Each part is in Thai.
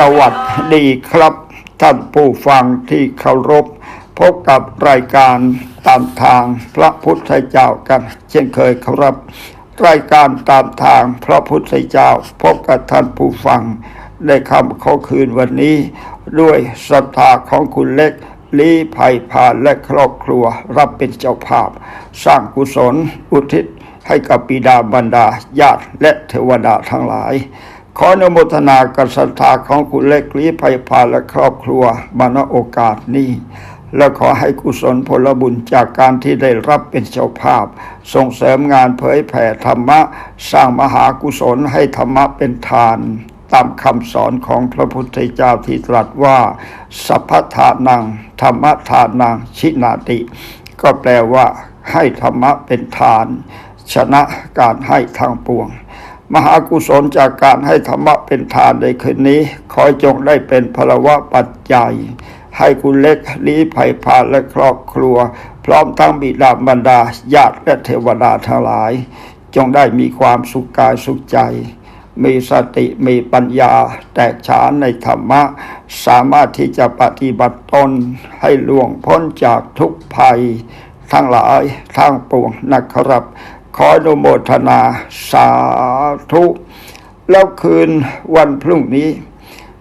สวัสดีครับ ท่านผู้ฟังที่เคารพ พบกับรายการตามทางพระพุทธเจ้ากัน เช่นเคยครับ รายการตามทางพระพุทธเจ้า พบกับท่านผู้ฟังในคำข้อคืนวันนี้ ด้วยศรัทธาของคุณเล็กลีภัยพานและครอบครัวรับเป็นเจ้าภาพ สร้างกุศลอุทิศให้กับปิดาบรรดาญาติและเทวดาทั้งหลาย ขออนุโมทนากับศรัทธาของคุณเล็กลีภัยพาและครอบครัวมาณโอกาสนี้ และขอให้กุศลผลบุญจากการที่ได้รับเป็นเจ้าภาพ ส่งเสริมงานเผยแผ่ธรรมะ สร้างมหากุศลให้ธรรมะเป็นทานตามคำสอนของพระพุทธเจ้าที่ตรัสว่า สัพพทานัง ธรรมทานัง ชินาติ ก็แปลว่าให้ธรรมะเป็นทาน ชนะการให้ทางปวง มหากุศลจากการให้ธรรมะเป็นทานในคืนนี้ ขอจงได้เป็นพลวะปัจจัย ให้คุณเล็กลี้ภัยพานและครอบครัว พร้อมทั้งบิดาบรรดาญาติและเทวดาทั้งหลาย จงได้มีความสุขกายสุขใจ มีสติมีปัญญา แตกฉานในธรรมะ สามารถที่จะปฏิบัติตนให้ล่วงพ้นจากทุกภัย ทั้งหลายทั้งปวงนะครับ ขออนุโมทนาสาธุ แล้วคืนวันพรุ่งนี้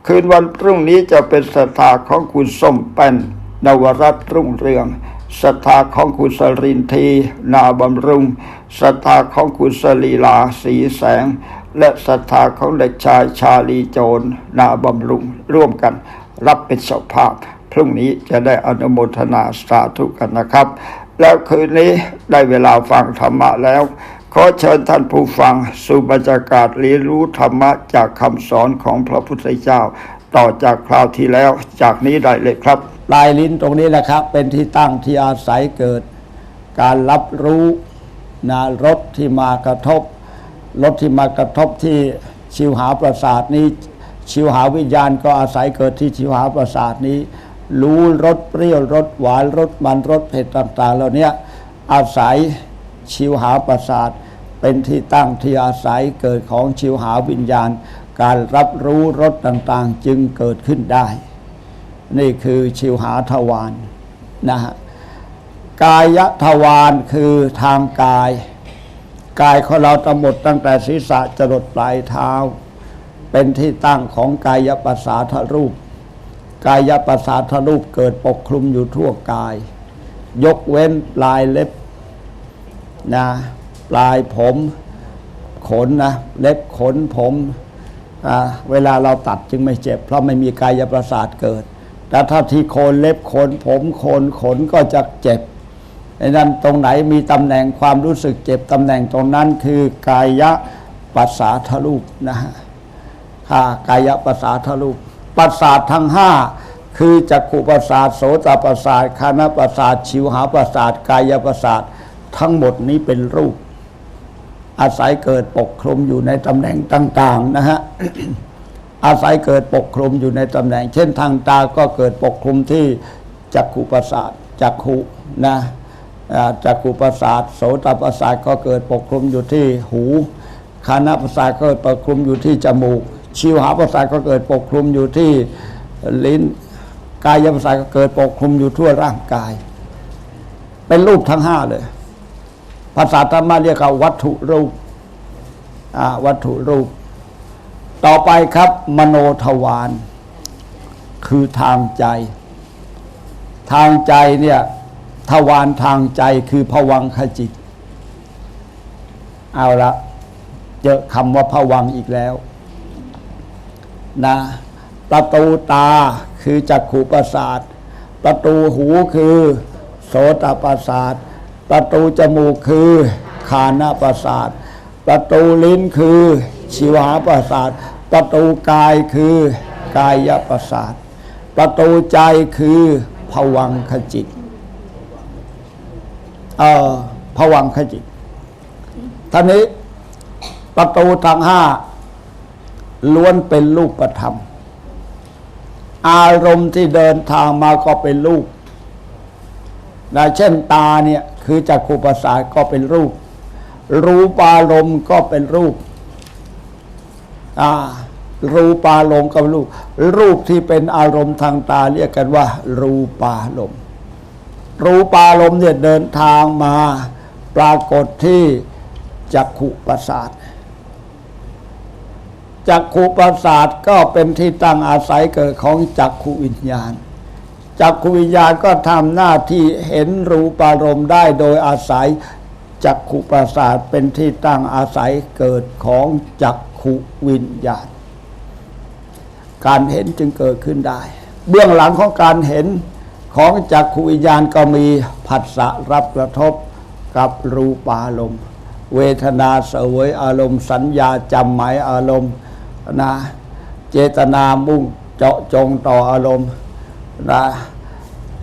คืนวันพรุ่งนี้จะเป็นศรัทธาของคุณส้มแป้นนวรัตน์รุ่งเรืองศรัทธาของคุณสรินทีนาบำรุงศรัทธาของคุณสลีลาสีแสง และศรัทธาของเด็กชายชาลีโจรนาบำรุง ร่วมกันรับเป็นเจ้าภาพ พรุ่งนี้จะได้อนุโมทนาสาธุกันนะครับ แล้วคืนนี้ได้เวลาฟังธรรมะแล้ว ขอเชิญท่านผู้ฟังสู่บรรยากาศเรียนรู้ธรรมะจากคำสอนของพระพุทธเจ้า ต่อจากคราวที่แล้วจากนี้ได้เลยครับลายลิ้นตรงนี้แหละครับ เป็นที่ตั้งที่อาศัยเกิด การรับรู้นะรสที่มากระทบรสที่มากระทบที่ชิวหาประสาทนี้ ชิวหาวิญญาณก็อาศัยเกิดที่ชิวหาประสาทนี้ รู้รสเปรี้ยวรสหวานรสมันรสเผ็ดต่างๆเหล่านี้อาศัยชิวหาประสาทเป็นที่ตั้งที่อาศัยเกิดของชิวหาวิญญาณ การรับรู้รสต่างๆ จึงเกิดขึ้นได้ นี่คือชิวหาทวารนะฮะกายทวารคือทางกาย กายของเราทั้งหมดตั้งแต่ศีรษะจรดปลายเท้า เป็นที่ตั้งของกายประสาทรูป กายประสาทรูปเกิดปกคลุมอยู่ทั่วกาย ยกเว้นปลายเล็บนะปลายผมขนนะเล็บขนผมเวลาเราตัดจึงไม่เจ็บ เพราะไม่มีกายประสาทเกิด แต่ถ้าที่โคนเล็บขนผมโคนขนก็จะเจ็บไอ้นั้นตรงไหนมีตำแหน่งความรู้สึกเจ็บตำแหน่งตรงนั้นคือกายประสาทรูปนะฮะกายประสาทรูป ประสาททั้งห้าคือจักขุประสาทโสตประสาทคานประสาทชิวหาประสาทกายประสาททั้งหมดนี้เป็นรูป อาศัยเกิดปกคลุมอยู่ในตำแหน่งต่าง ๆ นะฮะอาศัยเกิดปกคลุมอยู่ในตำแหน่ง เช่นทางตาก็เกิดปกคลุมที่จักขุประสาทจักขุนะจักขุประสาทโสตประสาทก็เกิดปกคลุมอยู่ที่หูคานาประสาทก็เกิดปกคลุมอยู่ที่จมูก ชิวหาประสาทก็เกิดปกคลุมอยู่ที่ลิ้นกายประสาทก็เกิดปกคลุมอยู่ทั่วร่างกาย เป็นรูปทั้งห้าเลย ภาษาธรรมะเรียกว่าวัตถุรูปวัตถุรูป ต่อไปครับ มโนทวารคือทางใจ ทางใจเนี่ยทวารทางใจคือผวังขจิต เอาละเจอคำว่าผวังอีกแล้ว นะประตูตาคือจักขุประสาท ประตูหูคือโสตประสาท ประตูจมูกคือคานาประสาท ประตูลิ้นคือชิวหาประสาท ประตูกายคือกายประสาท ประตูใจคือผวังคจิตเอ่อผวังคจิตท่านี้ประตูทางห้า ล้วนเป็นรูปธรรม อารมณ์ที่เดินทางมาก็เป็นรูปนะเช่นตาเนี่ยคือจักขุประสาทก็เป็นรูป รูปารมณ์ก็เป็นรูปอ่ารูปารมณ์กับรูป รูปที่เป็นอารมณ์ทางตาเรียกกันว่า รูปารมณ์รูปารมณ์เนี่ยเดินทางมาปรากฏที่จักขุประสาท จักขุประสาทก็เป็นที่ตั้งอาศัยเกิดของจักขุวิญญาณ จักขุวิญญาณก็ทำหน้าที่เห็นรูปารมณ์ได้โดยอาศัยจักขุประสาทเป็นที่ตั้งอาศัยเกิดของจักขุวิญญาณ การเห็นจึงเกิดขึ้นได้ เบื้องหลังของการเห็นของจักขุวิญญาณก็มีผัสสะรับกระทบกับรูปารมณ์ เวทนาเสวยอารมณ์ สัญญาจำหมายอารมณ์ นะเจตนามุ่งเจาะจงต่ออารมณ์นะ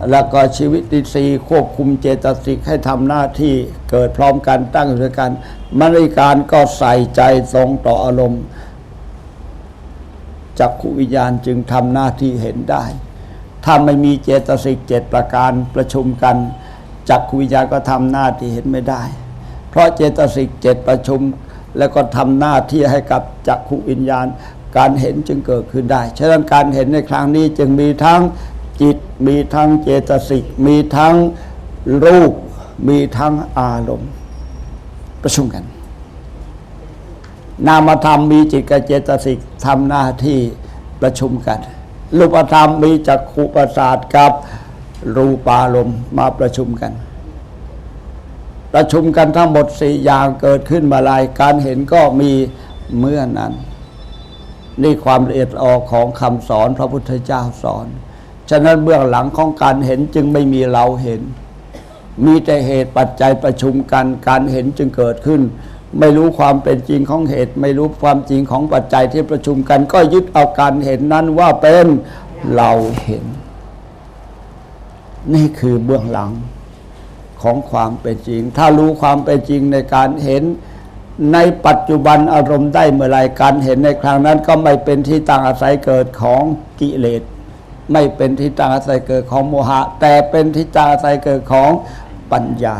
แล้วก็ชีวิตอินทรีควบคุมเจตสิกให้ทำหน้าที่เกิดพร้อมกันตั้งด้วยกันมริการก็ใส่ใจทรงต่ออารมณ์จักขุวิญญาณจึงทำหน้าที่เห็นได้ ถ้าไม่มีเจตสิกเจ็ดประการประชุมกันจักขุวิญญาณก็ทำหน้าที่เห็นไม่ได้ เพราะเจตสิกเจ็ดประชุม แล้วก็ทำหน้าที่ให้กับจักขุวิญญาณ การเห็นจึงเกิดขึ้นได้ฉะนั้นการเห็นในครั้งนี้จึงมีทั้งจิต มีทั้งเจตสิก มีทั้งรูป มีทั้งอารมณ์ ประชุมกัน นามธรรมมีจิตกับเจตสิกทำหน้าที่ประชุมกันรูปธรรมมีจักขุประสาทกับรูปารมณ์มาประชุมกัน ประชุมกันทั้งหมดสี่อย่างเกิดขึ้นมาลายการเห็นก็มีเมื่อนั้น นี่ความละเอียดออกของคำสอนพระพุทธเจ้าสอน ฉะนั้นเบื้องหลังของการเห็นจึงไม่มีเราเห็น มีแต่เหตุปัจจัยประชุมกันการเห็นจึงเกิดขึ้น ไม่รู้ความเป็นจริงของเหตุ ไม่รู้ความจริงของปัจจัยที่ประชุมกัน ก็ยึดเอาการเห็นนั้นว่าเป็นเราเห็น นี่คือเบื้องหลัง ของความเป็นจริง ถ้ารู้ความเป็นจริงในการเห็นในปัจจุบันอารมณ์ได้เมื่อไรการเห็นในครั้งนั้นก็ไม่เป็นที่ตั้งอาศัยเกิดของกิเลส ไม่เป็นที่ตั้งอาศัยเกิดของโมหะ แต่เป็นที่ตั้งอาศัยเกิดของปัญญา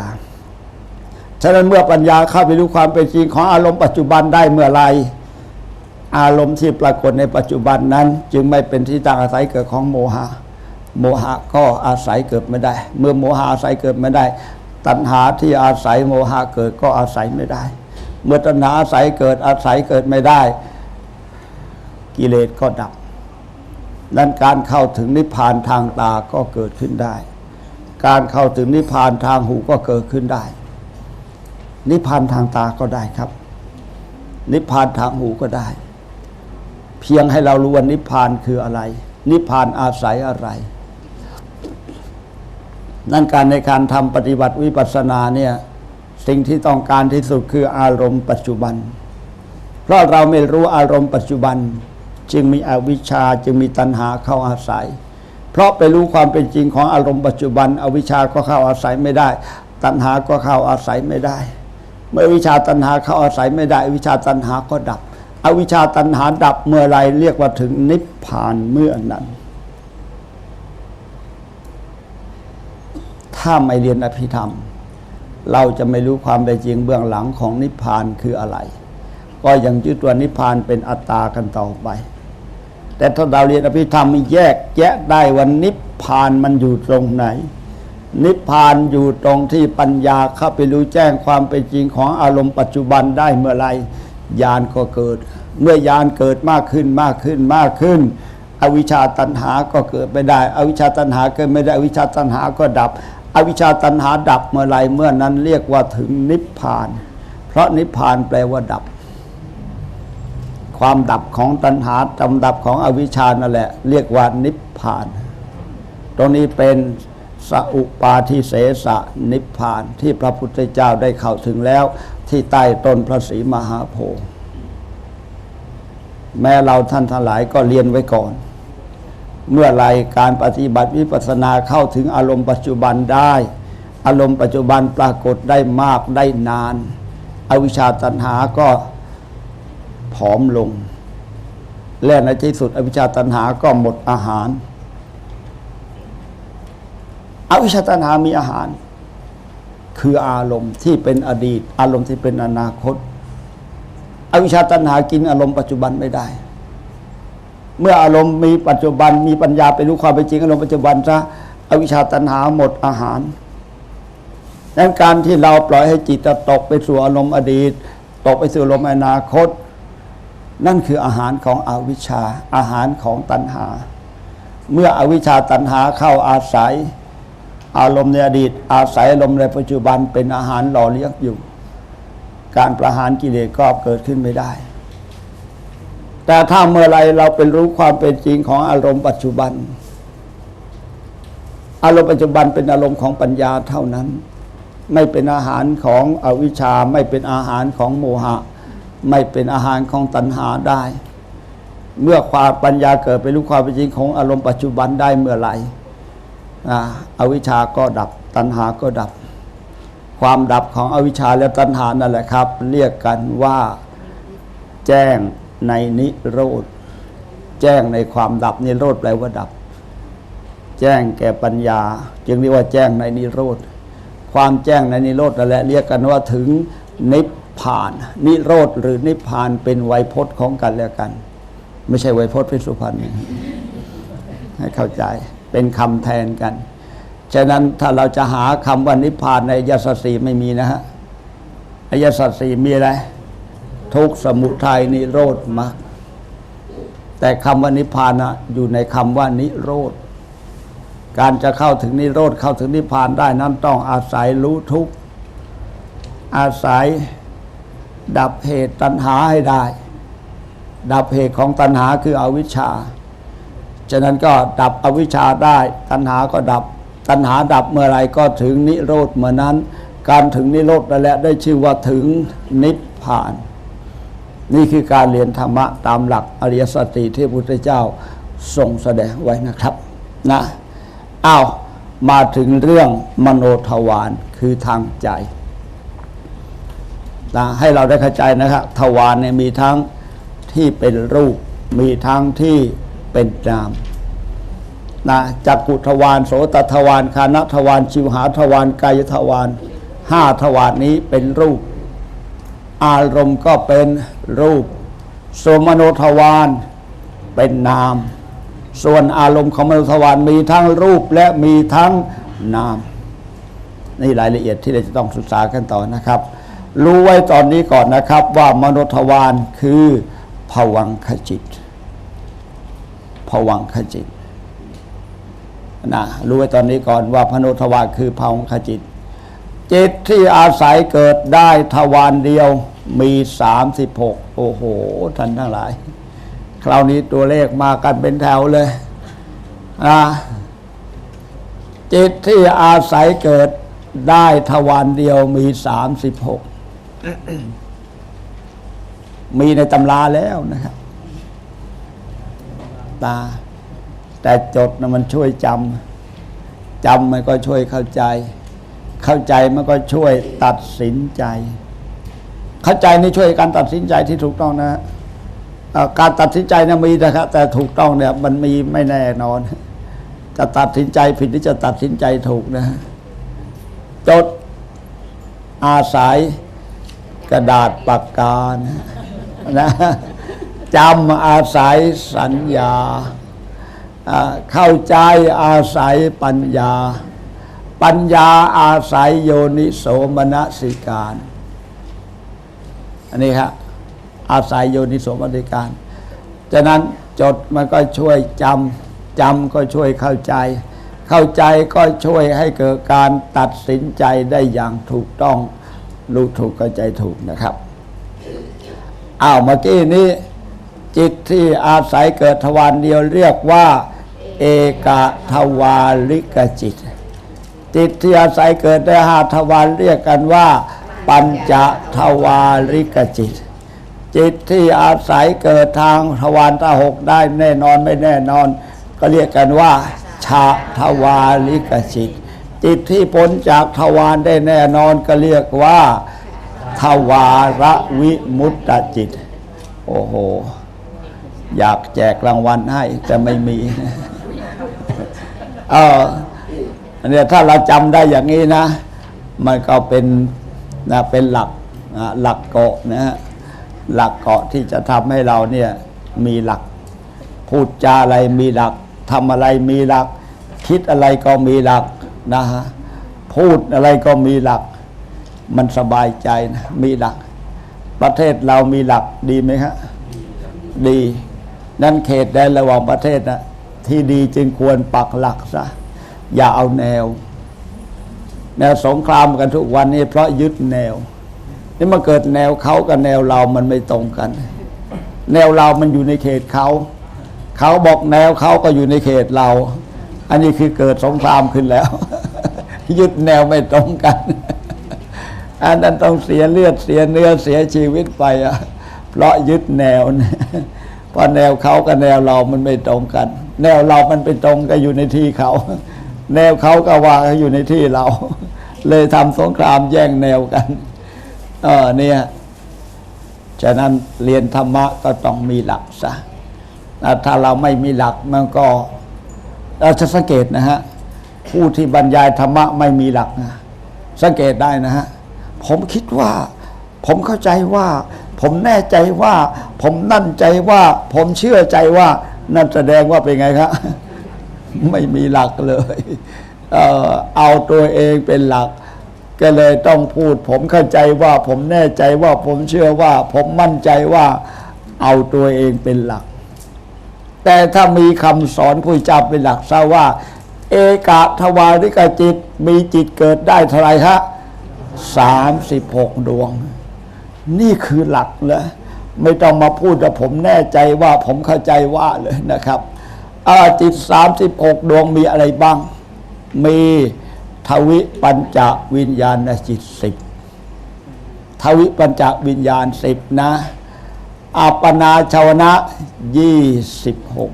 ฉะนั้นเมื่อปัญญาเข้าไปรู้ความเป็นจริงของอารมณ์ปัจจุบันได้เมื่อไรอารมณ์ที่ปรากฏในปัจจุบันนั้น จึงไม่เป็นที่ตั้งอาศัยเกิดของโมหะ โมหะก็อาศัยเกิดไม่ได้ เมื่อโมหะอาศัยเกิดไม่ได้ ตัณหาที่อาศัยโมหะเกิดก็อาศัยไม่ได้ เมื่อตัณหาอาศัยเกิดอาศัยเกิดไม่ได้ กิเลสก็ดับนั้นการเข้าถึงนิพพานทางตาก็เกิดขึ้นได้ การเข้าถึงนิพพานทางหูก็เกิดขึ้นได้ นิพพานทางตาก็ได้ครับ นิพพานทางหูก็ได้ เพียงให้เรารู้ว่านิพพานคืออะไร นิพพานอาศัยอะไร นั่นการในการทำปฏิบัติวิปัสสนาเนี่ยสิ่งที่ต้องการที่สุดคืออารมณ์ปัจจุบัน เพราะเราไม่รู้อารมณ์ปัจจุบัน จึงมีอวิชชาจึงมีตัณหาเข้าอาศัย เพราะไปรู้ความเป็นจริงของอารมณ์ปัจจุบัน อวิชชาก็เข้าอาศัยไม่ได้ ตัณหาก็เข้าอาศัยไม่ได้ เมื่อวิชาตัณหาเข้าอาศัยไม่ได้ วิชาตัณหาก็ดับ อวิชชาตัณหาดับเมื่อไรเรียกว่าถึงนิพพานเมื่อนั้น ถ้าไม่เรียนอภิธรรม เราจะไม่รู้ความเป็นจริงเบื้องหลังของนิพพานคืออะไร ก็ยังยึดว่านิพพานเป็นอัตตากันต่อไป แต่ถ้าเราเรียนอภิธรรมมันแยกแยะได้ว่านิพพานมันอยู่ตรงไหน นิพพานอยู่ตรงที่ปัญญาเข้าไปรู้แจ้งความเป็นจริงของอารมณ์ปัจจุบันได้เมื่อไรญาณก็เกิด เมื่อญาณเกิดมากขึ้นมากขึ้นมากขึ้นอวิชชาตัณหาก็เกิดไม่ได้ อวิชชาตัณหาเกิดไม่ได้ อวิชชาตัณหาก็ดับ อวิชชาตัณหาดับเมื่อไรเมื่อนั้นเรียกว่าถึงนิพพาน เพราะนิพพานแปลว่าดับ ความดับของตัณหาจำดับของอวิชชานั่นแหละ เรียกว่านิพพาน ตรงนี้เป็นสอุปาทิเสสะนิพพานที่พระพุทธเจ้าได้เข้าถึงแล้ว ที่ใต้ต้นพระศรีมหาโพธิ์แม้เราท่านทั้งหลายก็เรียนไว้ก่อน เมื่อไรการปฏิบัติวิปัสสนาเข้าถึงอารมณ์ปัจจุบันได้ อารมณ์ปัจจุบันปรากฏได้มากได้นาน อวิชชาตัณหาก็ผอมลง และในที่สุดอวิชชาตัณหาก็หมดอาหาร อวิชชาตัณหามีอาหาร คืออารมณ์ที่เป็นอดีต อารมณ์ที่เป็นอนาคต อวิชชาตัณหากินอารมณ์ปัจจุบันไม่ได้ เมื่ออารมณ์มีปัจจุบันมีปัญญาไปรู้ความเป็นจริงอารมณ์ปัจจุบันซะอวิชชาตัณหาหมดอาหารดังนั้นการที่เราปล่อยให้จิตตกไปสู่อารมณ์อดีต ตกไปสู่อารมณ์อนาคต นั่นคืออาหารของอวิชชาอาหารของตัณหา เมื่ออวิชชาตัณหาเข้าอาศัย อารมณ์ในอดีต อาศัยอารมณ์ในปัจจุบันเป็นอาหารหล่อเลี้ยงอยู่ การประหารกิเลสก็เกิดขึ้นไม่ได้ แต่ถ้าเมื่อไรเราเป็นรู้ความเป็นจริงของอารมณ์ปัจจุบัน อารมณ์ปัจจุบันเป็นอารมณ์ของปัญญาเท่านั้น ไม่เป็นอาหารของอวิชชา ไม่เป็นอาหารของโมหะ ไม่เป็นอาหารของตัณหาได้ เมื่อความปัญญาเกิดเป็นรู้ความเป็นจริงของอารมณ์ปัจจุบันได้เมื่อไหร่อวิชชาก็ดับตัณหาก็ดับ ความดับของอวิชชาและตัณหานั่นแหละครับ เรียกกันว่าแจ้ง ในนิโรธ แจ้งในความดับนิโรธแปลว่าดับ แจ้งแก่ปัญญา จึงเรียกว่าแจ้งในนิโรธ ความแจ้งในนิโรธนั่นแหละเรียกกันว่าถึงนิพพาน นิโรธหรือนิพพานเป็นไวยพจน์ของกันและกัน ไม่ใช่ไวยพจน์พิสุพรรณให้เข้าใจเป็นคำแทนกัน ฉะนั้นถ้าเราจะหาคำว่านิพพานในยสัจสีไม่มีนะฮะยสัจสีมีอะไร ทุกสมุทัยนิโรธมรรคแต่คำว่านิพพานะอยู่ในคำว่านิโรธ การจะเข้าถึงนิโรธเข้าถึงนิพพานได้นั้นต้องอาศัยรู้ทุกอาศัยดับเหตุตัณหาให้ได้ ดับเหตุของตัณหาคืออวิชชา ฉะนั้นก็ดับอวิชชาได้ ตัณหาก็ดับ ตัณหาดับเมื่อไรก็ถึงนิโรธเมื่อนั้น การถึงนิโรธนั่นแหละได้ชื่อว่าถึงนิพพาน นี่คือการเรียนธรรมะตามหลักอริยสัจสี่ที่พระพุทธเจ้าทรงแสดงไว้นะครับนะอ้าวมาถึงเรื่องมโนทวารคือทางใจนะให้เราได้เข้าใจนะครับทวารเนี่ยมีทั้งที่เป็นรูป มีทั้งที่เป็นนามนะจักกุทวารโสตทวารคานทวารชิวหาทวารกายทวารห้าทวารนี้เป็นรูป อารมณ์ก็เป็นรูป ส่วนมโนทวารเป็นนาม ส่วนอารมณ์ของมโนทวารมีทั้งรูปและมีทั้งนาม นี่รายละเอียดที่เราจะต้องศึกษากันต่อนะครับ รู้ไว้ตอนนี้ก่อนนะครับว่ามโนทวารคือผวังขจิตผวังขจิตนะรู้ไว้ตอนนี้ก่อนว่าพโนทวารคือผวังขจิต จิตที่อาศัยเกิดได้ทวารเดียว มีสามสิบหกโอ้โหท่านทั้งหลาย คราวนี้ตัวเลขมากันเป็นแถวเลยนะจิตที่อาศัยเกิดได้ทวารเดียวมีสามสิบหกมีในตำราแล้วนะครับ ตา แต่จดนะมันช่วยจำจำมันก็ช่วยเข้าใจ เข้าใจมันก็ช่วยตัดสินใจ เข้าใจนี่ช่วยการตัดสินใจที่ถูกต้องนะการตัดสินใจนะมีนะครับแต่ถูกต้องเนี่ยมันมีไม่แน่นอน จะตัดสินใจผิดหรือจะตัดสินใจถูกนะจดอาศัยกระดาษปากกานะนะจำอาศัยสัญญาอ่าเข้าใจอาศัยปัญญา ปัญญาอาศัยโยนิโสมนสิการ อันนี้ครับอาศัยโยนิสมนสิการฉะนั้นจดมันก็ช่วยจำจำก็ช่วยเข้าใจ เข้าใจก็ช่วยให้เกิดการตัดสินใจได้อย่างถูกต้องรู้ถูกเข้าใจถูกนะครับอ้าวเมื่อกี้นี้ จิตที่อาศัยเกิดทวารเดียวเรียกว่า เอกทวาริกจิต จิตที่อาศัยเกิดได้ห้าทวารเรียกกันว่า ปัญจทวาริกจิต จิตที่อาศัยเกิดทางทวารตาหกได้แน่นอนไม่แน่นอน ก็เรียกกันว่าชาทวาริกจิต จิตที่พ้นจากทวารได้แน่นอนก็เรียกว่าทวารวิมุตตจิต โอ้โห อยากแจกรางวัลให้แต่ไม่มี เอออันเนี้ยถ้าเราจำได้อย่างนี้นะ มันก็เป็น นะเป็นหลักนะหลักเกาะนะฮะหลักเกาะที่จะทำให้เราเนี่ยมีหลักพพูดจาอะไรมีหลักทำอะไรมีหลัก คิดอะไรก็มีหลักนะฮะพูดอะไรก็มีหลัก มันสบายใจนะมีหลัก ประเทศเรามีหลักดีไหมฮะดี นั่นเขตแดนระหว่างประเทศนะที่ดีจึงควรปักหลักซะอย่าเอาแนว แนวสงครามกันทุกวันนี้เพราะยึดแนว นี่มาเกิดแนวเขากับแนวเรามันไม่ตรงกัน แนวเรามันอยู่ในเขตเขาเขาบอกแนวเขาก็อยู่ในเขตเรา อันนี้คือเกิดสงครามขึ้นแล้ว ยึดแนวไม่ตรงกัน อันนั้นต้องเสียเลือดเสียเนื้อเสียชีวิตไปอะเพราะยึดแนวนะเพราะแนวเขากับแนวเรามันไม่ตรงกัน แนวเรามันไปตรงกันอยู่ในที่เขา แนวเขาก็ว่าอยู่ในที่เรา เลยทำสงครามแย่งแนวกัน เออเนี่ย ฉะนั้นเรียนธรรมะก็ต้องมีหลักซะอะถ้าเราไม่มีหลักมันก็เราจะสังเกตนะฮะ ผู้ที่บรรยายธรรมะไม่มีหลักนะสังเกตได้นะฮะ ผมคิดว่า ผมเข้าใจว่า ผมแน่ใจว่า ผมนั่นใจว่า ผมเชื่อใจว่า นั่นแสดงว่าเป็นไงครับไม่มีหลักเลย เอาตัวเองเป็นหลัก ก็เลยต้องพูด ผมเข้าใจว่าผมแน่ใจว่าผมเชื่อว่า ผมมั่นใจว่าเอาตัวเองเป็นหลัก แต่ถ้ามีคำสอนผู้เจ้าเป็นหลักซะว่า เอกะทวาริกจิตมีจิตเกิดได้เท่าไรฮะสามสิบหกดวง นี่คือหลักเลยไม่ต้องมาพูดแต่ผมแน่ใจว่าผมเข้าใจว่าเลยนะครับจิตสามสิบหกดวงมีอะไรบ้าง มีทวิปัญจวิญญาณจิตสิบทวิปัญจวิญญาณสิบนะอัปปนาชาวนะยี่สิบหก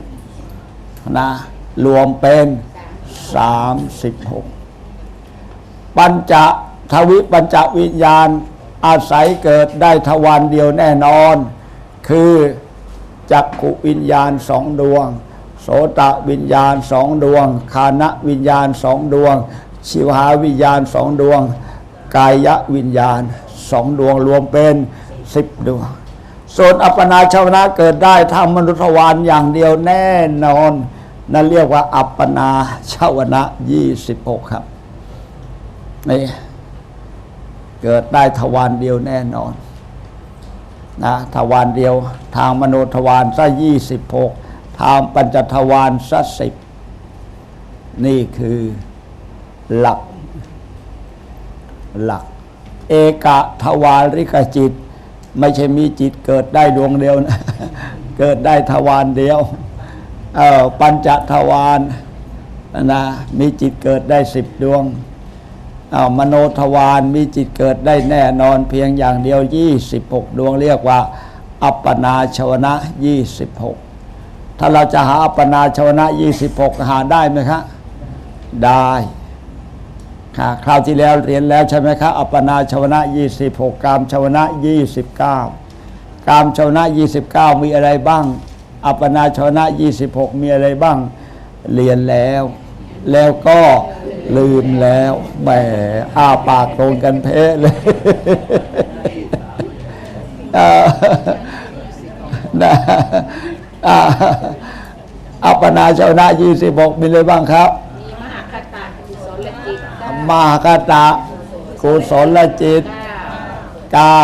นะรวมเป็นสามสิบหกปัญจทวิปัญจวิญญาณ อาศัยเกิดได้ทวารเดียวแน่นอน คือจักขุวิญญาณสองดวง สตะวิญญาณสองดวง คานะวิญญาณสองดวง ชิวหาวิญญาณสองดวง กายวิญญาณสองดวงรวมเป็นสิบดวงส่วนอัปปนาชาวนะเกิดได้ทำมนุษย์ทวารอย่างเดียวแน่นอน นั่นเรียกว่า อัปปนาชาวนะยี่สิบหกครับนี่เกิดได้ทวารเดียวแน่นอนนะทวารเดียวทางมโนทวารซะยี่สิบหก ทางปัญจทวารซะสิบนี่คือหลัก หลัก เอกะทวาริกจิต ไม่ใช่มีจิตเกิดได้ดวงเดียวนะ เกิดได้ทวารเดียวเออปัญจทวารนะมีจิตเกิดได้สิบดวงอ้ามโนทวารมีจิตเกิดได้แน่นอนเพียงอย่างเดียวยี่สิบหกดวงเรียกว่า อัปปนาชวนะยี่สิบหก ถ้าเราจะหาอัปปนาชวนะยี่สิบหกหาได้ไหมครับได้ค่ะคราวที่แล้วเรียนแล้วใช่ไหมครับอัปปนาชวนะยี่สิบหกกามชวนะยี่สิบเก้ากามชวนะยี่สิบเก้ามีอะไรบ้าง อัปปนาชวนะยี่สิบหกมีอะไรบ้าง เรียนแล้ว แล้วก็ลืมแล้วแหมอ้าปากตรงกันเพะเลยนะ อ่าอัปปนาชาวนะยี่สิบหกมีอะไรบ้างครับ มีมหาคตากุศลจิตเก้ามหคตะกุศลจิตเก้า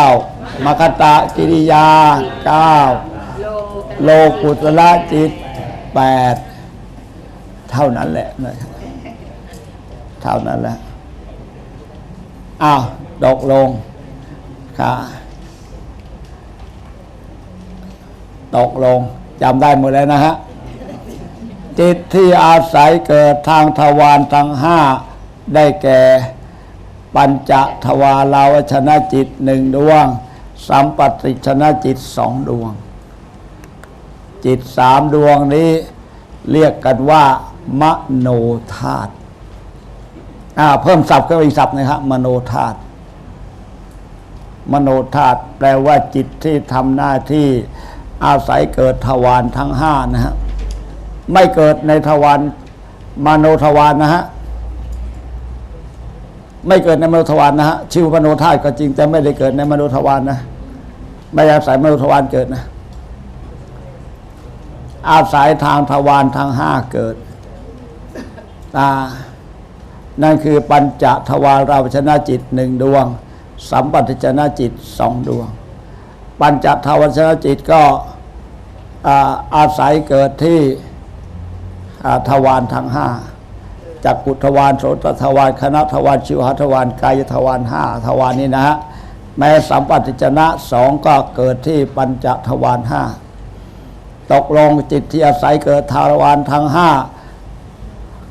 มคตะกิริยาเก้าโลกุตโลกุตละจิตแปดเท่านั้นแหละนะครับเท่านั้นแหละอ้าวตกลงค่ะตกลง จำได้หมดแล้วนะฮะ จิตที่อาศัยเกิดทางทวารทั้งห้าได้แก่ ปัญจทวาราวชนะจิตหนึ่งดวง สัมปติชนะจิตสองดวง จิตสามดวงนี้เรียกกันว่ามโนธาตุอ่าเพิ่มศัพท์ก็อีกศัพท์นะครับมโนธาตุมโนธาตุแปลว่าจิตที่ทำหน้าที่ อาศัยเกิดทวารทั้งห้านะฮะไม่เกิดในทวารมโนทวารนะฮะไม่เกิดในมโนทวารนะฮะชื่อว่ามโนธาตุก็จริงแต่ไม่ได้เกิดในมโนทวารนะไม่อาศัยมโนทวารเกิดนะ อาศัยทางทวารทั้งห้าเกิดอ่านั่นคือปัญจทวารราชนะจิตหนึ่งดวง สัมปติชนะจิตสองดวง ปัญจทวารชนจิตก็อาศัยเกิดที่ทวารทั้งห้าจักกุทวารโสตทวารคณะทวารชิวหทวารกายทวารห้าทวารนี้นะฮะแม้สัมปติชนะสองก็เกิดที่ปัญจทวารห้าตกลงจิตที่อาศัยเกิดทวารทั้งห้า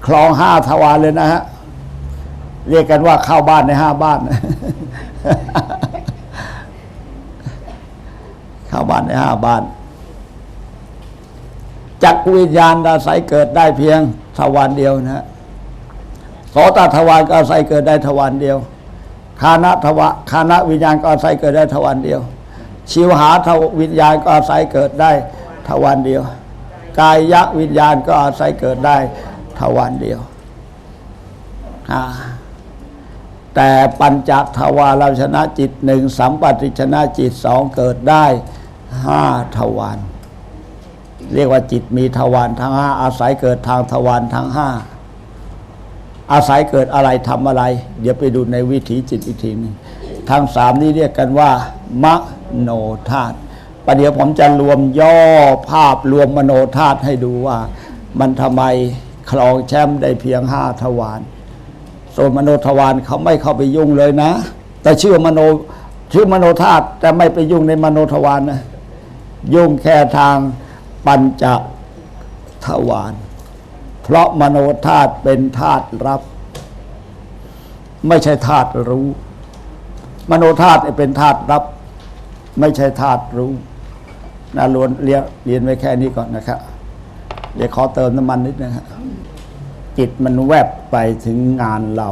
คลองห้าทวารเลยนะฮะ เรียกกันว่าเข้าบ้านในห้าบ้านาบ้านในห้าบ้านจักรวิญญาณอาศัยเกิดได้เพียงทวารเดียวนะฮะโสตทวารก็อาศัยเกิดได้ทวารเดียวคานะทวะคานะวิญญาณก็อาศัยเกิดได้ทวารเดียว ชิวหาทวิญญาณก็อาศัยเกิดได้ทวารเดียว กายะวิญญาณก็อาศัยเกิดได้ทวารเดียวแต่ปัญจทวารชนะจิตหนึ่งสัมปติชนะจิตสองเกิดได้ ห้าทวารเรียกว่าจิตมีทวารทั้งห้าอาศัยเกิดทางทวารทั้งห้าอาศัยเกิดอะไรทำอะไร เดี๋ยวไปดูในวิถีจิตวิธีนี้ทั้งสามนี้เรียกกันว่ามโนธาตุประเดี๋ยวผมจะรวมย่อภาพรวมมโนธาตุให้ดูว่า มันทำไมครองแชมป์ได้เพียงห้าทวารส่วนมโนทวารเขาไม่เข้าไปยุ่งเลยนะ แต่ชื่อมโนชื่อมโนธาตุแต่ไม่ไปยุ่งในมโนทวารนะ ยุ่งแค่ทางปัญจทวารเพราะมโนธาตุเป็นธาตุรับ ไม่ใช่ธาตุรู้ มโนธาตุเป็นธาตุรับ ไม่ใช่ธาตุรู้นะลวนเรียนเรียนไว้แค่นี้ก่อนนะครับเดี๋ยวขอเติมน้ำมันนิดนึงฮะจิตมันแวบไปถึงงานเรา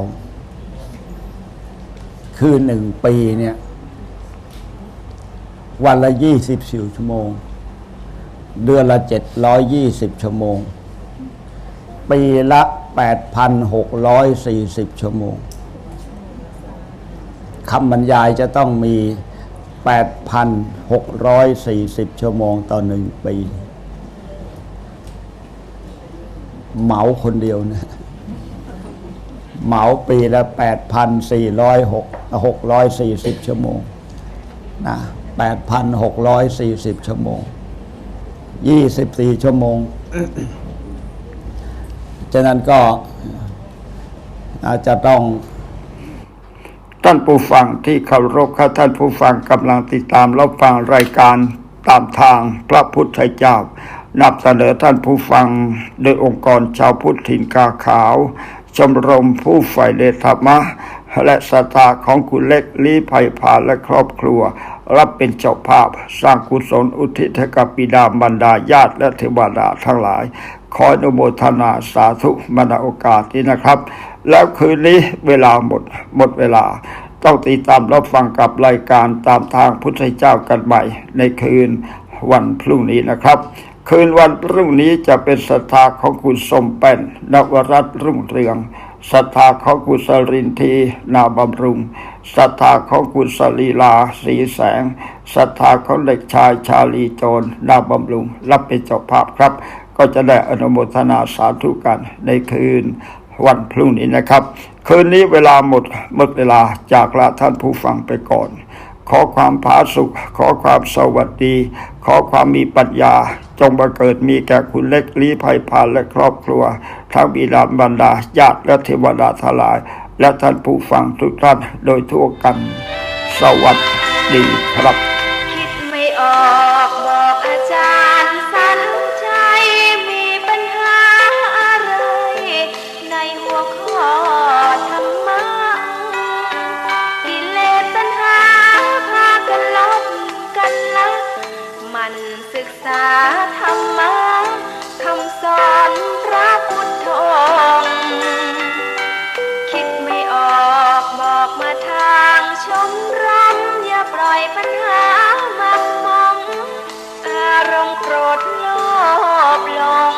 คือหนึ่งปีเนี่ย วันละยี่สิบสี่ชั่วโมง เดือนละเจ็ดร้อยยี่สิบชั่วโมง ปีละแปดพันหกร้อยสี่สิบชั่วโมงคำบรรยายจะต้องมีแปดพันหกร้อยสี่สิบชั่วโมงต่อหนึ่งปี เหมาคนเดียวนะ เหมาปีละแปดพันสี่ร้อยหกหกร้อยสี่สิบชั่วโมงนะ แปดพันหกร้อยสี่สิบชั่วโมงยี่สิบสี่ชั่วโมง ฉะนั้นก็อาจจะต้องท่านผู้ฟังที่เคารพครับท่านผู้ฟังกำลังติดตามรับฟังรายการตามทางพระพุทธเจ้านับเสนอท่านผู้ฟังโดยองค์กรชาวพุทธถิ่นกาขาว ชมรมผู้ใฝ่ในธรรมะ และศรัทธาของคุณเล็กลี้ไผ่พานและครอบครัว รับเป็นเจ้าภาพ สร้างกุศลอุทิศกับบิดามารดาญาติและเทวดาทั้งหลาย ขออนุโมทนาสาธุมาณโอกาสนี้นะครับ แล้วคืนนี้เวลาหมดหมดเวลาต้องติดตามรับฟังกับรายการตามทางพุทธเจ้ากันใหม่ ในคืนวันพรุ่งนี้นะครับ คืนวันพรุ่งนี้จะเป็นศรัทธาของคุณสมเป็นนวรัตรุ่งเรือง ศรัทธาของคุณสรินทีนาบำรุงศรัทธาของคุณสลีลาสีแสงศรัทธาของเด็กชายชาลีโจรนาบำรุง รับเป็นเจ้าภาพครับ ก็จะได้อนุโมทนาสาธุกันในคืนวันพรุ่งนี้นะครับ คืนนี้เวลาหมดหมดเวลาจากลาท่านผู้ฟังไปก่อน ขอความผาสุข ขอความสวัสดี ขอความมีปัญญา จงบังเกิดมีแก่คุณเล็กลี้ภัยพานและครอบครัว ทั้งบิดาบรรดาญาติและเทวดาทลาย และท่านผู้ฟังทุกท่านโดยทั่วกัน สวัสดีครับ มรักอย่าปล่อยปัญหามักมอง อารมณ์โกรธโลภลง